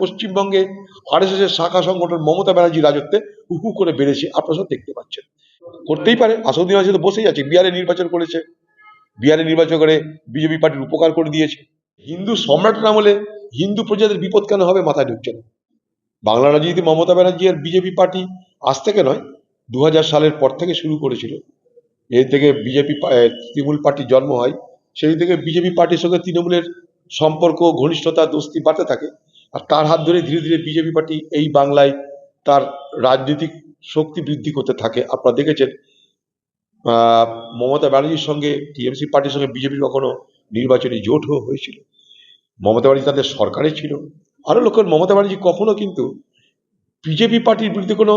পশ্চিমবঙ্গে আরএসএস এর শাখা সংগঠন মমতা ব্যানার্জি রাজত্বে হু হু করে বেড়েছে। আপনারা সব দেখতে পাচ্ছেন। করতেই পারে আসাদুদ্দিন আজকে তো বসেই আছে, বিহারে নির্বাচন করেছে। বিহারে নির্বাচন করে বিজেপি পার্টির উপকার করে দিয়েছে। হিন্দু সম্রাটের আমলে হিন্দু প্রজাদের বিপদ কেন হবে মাথায় ঢুকছে না? বাংলা রাজনীতি মমতা ব্যানার্জি আর বিজেপি পার্টি আজ থেকে নয় দু সালের পর থেকে শুরু করেছিল। এর থেকে বিজেপি তৃণমূল পার্টির জন্ম হয়। সেই থেকে বিজেপি পার্টির সঙ্গে তৃণমূলের সম্পর্ক, ঘনিষ্ঠতা, দোস্তি বাড়তে থাকে। আর তার হাত ধরে ধীরে ধীরে বিজেপি পার্টি এই বাংলায় তার রাজনৈতিক শক্তি বৃদ্ধি করতে থাকে। আপনারা দেখেছেন মমতা ব্যানার্জির সঙ্গে, টিএমসি পার্টির সঙ্গে বিজেপির কখনো নির্বাচনী জোটও হয়েছিল। মমতা ব্যানার্জি তাদের সরকারে ছিল। আরও লক্ষ্য মমতা ব্যানার্জি কখনো কিন্তু বিজেপি পার্টির বিরুদ্ধে কোনো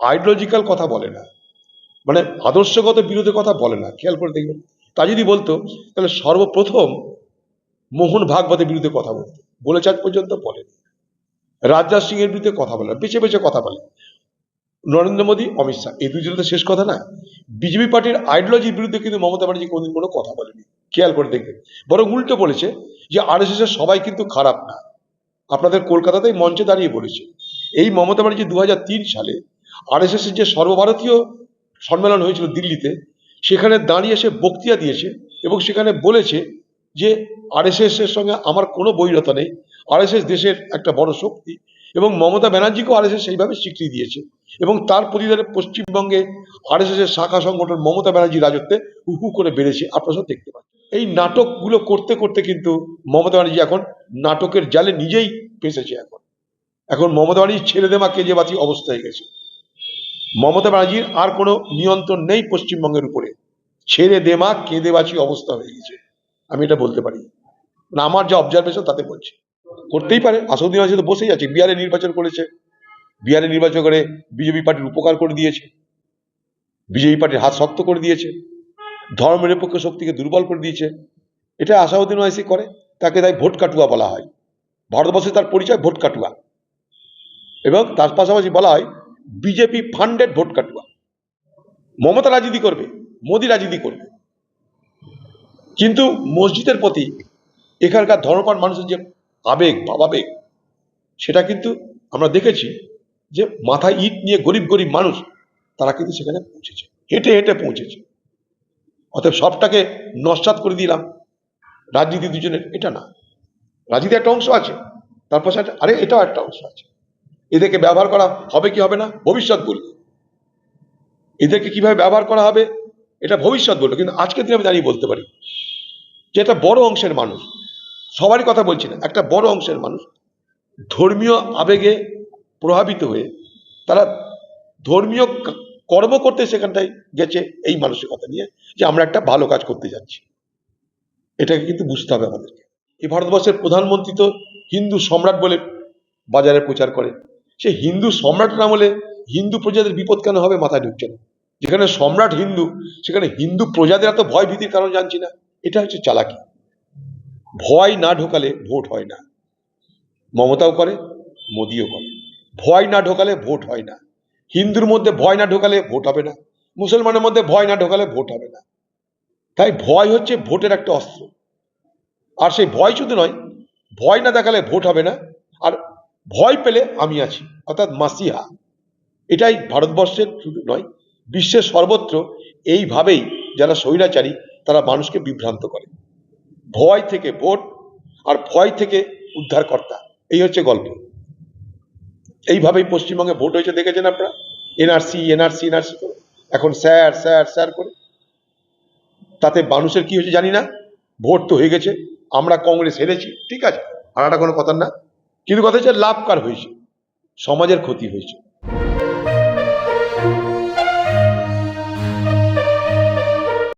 আইডিওলজিক্যাল কথা বলে না। মানে আদর্শগত বিরোধের কথা বলে না। খেয়াল করে দেখবেন। তা যদি বলতো, তাহলে সর্বপ্রথম মোহন ভাগবতের বিরুদ্ধে কথা বলতো। বলেছে আজ পর্যন্ত বলেন। রাজনাথ সিং এর বিরুদ্ধে কথা বলে না, বেছে বেছে কথা বলে নরেন্দ্র মোদী অমিত শাহ এই দুজনের তো শেষ কথা না। বিজেপি পার্টির আইডিওলজির বিরুদ্ধে কিন্তু মমতা ব্যানার্জি কোনোদিন কোনো কথা বলেনি। খেয়াল করে দেখবেন। বরং উল্টো বলেছে যে আর এস সবাই কিন্তু খারাপ না। আপনাদের কলকাতাতেই মঞ্চে দাঁড়িয়ে বলেছে। এই মমতা ব্যানার্জি দু হাজার তিন সালে আর এস যে সর্বভারতীয় সম্মেলন হয়েছিল দিল্লিতে সেখানে দাঁড়িয়ে সে বক্তৃতা দিয়েছে এবং সেখানে বলেছে যে আরএসএস এর সঙ্গে আমার কোনো বৈরতা নেই। আরএসএস দেশের একটা বড় শক্তি এবং মমতা ব্যানার্জিকেও আরএসএস সেইভাবে স্বীকৃতি দিয়েছে এবং তার প্রতিদানে পশ্চিমবঙ্গে আরএসএস এর শাখা সংগঠন মমতা ব্যানার্জি রাজত্বে হু হু করে বেড়েছে। আপনারা সব দেখতে পাচ্ছেন। এই নাটকগুলো করতে করতে কিন্তু মমতা ব্যানার্জি এখন নাটকের জালে নিজেই ফেঁসেছে এখন। এখন মমতা ব্যানার্জি ছেড়ে দেমা কেজে বাতি অবস্থা হয়ে গেছে। মমতা ব্যানার্জির আর কোনো নিয়ন্ত্রণ নেই পশ্চিমবঙ্গের উপরে। ছেড়ে দেমা কেঁদে বাঁচি অবস্থা হয়ে গেছে। আমি এটা বলতে পারি। মানে আমার যে অবজারভেশন তাতে বলছি। করতেই পারে আসাদুদ্দিন আজকে তো বসেই আছে। বিহারে নির্বাচন করেছে। বিহারে নির্বাচন করে বিজেপি পার্টির উপকার করে দিয়েছে। বিজেপি পার্টির হাত শক্ত করে দিয়েছে। ধর্মনিরপেক্ষ শক্তিকে দুর্বল করে দিয়েছে। এটা আসাউদ্দিন ওয়াইসি করে। তাকে তাই ভোট কাটুয়া বলা হয়। ভারতবর্ষে তার পরিচয় ভোট কাটুয়া। এবং তার পাশাপাশি বলা হয়, বিজেপি ফান্ডেড ভোট কাটুয়া। মমতা রাজনীতি করবে, মোদি রাজনীতি করবে। কিন্তু মসজিদের প্রতি এখানকার ধর্মপান মানুষের যে আবেগ, ভাবাবেগ, সেটা কিন্তু আমরা দেখেছি যে মাথায় ইট নিয়ে গরিব গরিব মানুষ, তারা কিন্তু সেখানে পৌঁছেছে। হেঁটে হেঁটে পৌঁছেছে। অতএব সবটাকে নস্বাত করে দিলাম। রাজনীতি দুজনের এটা না। রাজনীতি একটা অংশ আছে তারপর সেটা আরে এটাও একটা অংশ আছে। এদেরকে ব্যবহার করা হবে কি হবে না? ভবিষ্যৎ বলবে। এদেরকে কীভাবে ব্যবহার করা হবে, এটা ভবিষ্যৎ বলবে। কিন্তু আজকের দিনে আমি দাঁড়িয়ে বলতে পারি যে একটা বড় অংশের মানুষ, সবারই কথা বলছি না, একটা বড় অংশের মানুষ, ধর্মীয় আবেগে প্রভাবিত হয়ে তারা ধর্মীয় কর্ম করতে সেখানটায় গেছে এই মানসিকতা নিয়ে যে আমরা একটা ভালো কাজ করতে যাচ্ছি। এটাকে কিন্তু বুঝতে হবে আমাদেরকে। এই ভারতবর্ষের প্রধানমন্ত্রী তো হিন্দু সম্রাট বলে বাজারে প্রচার করে সে হিন্দু সম্রাটের আমলে হিন্দু প্রজাদের বিপদ কেন হবে মাথায় ঢুকছে না? যেখানে সম্রাট হিন্দু, সেখানে হিন্দু প্রজাদের এত ভয় ভীতির কারণ জানছি না। এটা হচ্ছে চালাকি। ভয় না ঢোকালে ভোট হয় না। মমতাও করে, মোদিও করে। ভয় না ঢোকালে ভোট হয় না। হিন্দুর মধ্যে ভয় না ঢোকালে ভোট হবে না। মুসলমানের মধ্যে ভয় না ঢোকালে ভোট হবে না। তাই ভয় হচ্ছে ভোটের একটা অস্ত্র। আর সেই ভয় শুধু নয়, ভয় না দেখালে ভোট হবে না। আর ভয় পেলে আমি আছি, অর্থাৎ মাসিহা। এটাই ভারতবর্ষের শুধু নয়, বিশ্বের সর্বত্র এইভাবেই যারা স্বৈরাচারী তারা মানুষকে বিভ্রান্ত করে। ভয় থেকে ভোট আর ভয় থেকে উদ্ধারকর্তা, এই হচ্ছে গল্প। এইভাবেই পশ্চিমবঙ্গে ভোট হয়েছে, দেখেছেন আপনারা? এনআরসি এনআরসি এনআরসি করে। এখন স্যার স্যার স্যার করে। তাতে মানুষের কি হয়েছে জানি না। ভোট তো হয়ে গেছে, আমরা কংগ্রেস হেরেছি, ঠিক আছে? একটা কোনো কথা না। কিন্তু কথা হচ্ছে লাভ কার হয়েছে, সমাজের ক্ষতি হয়েছে।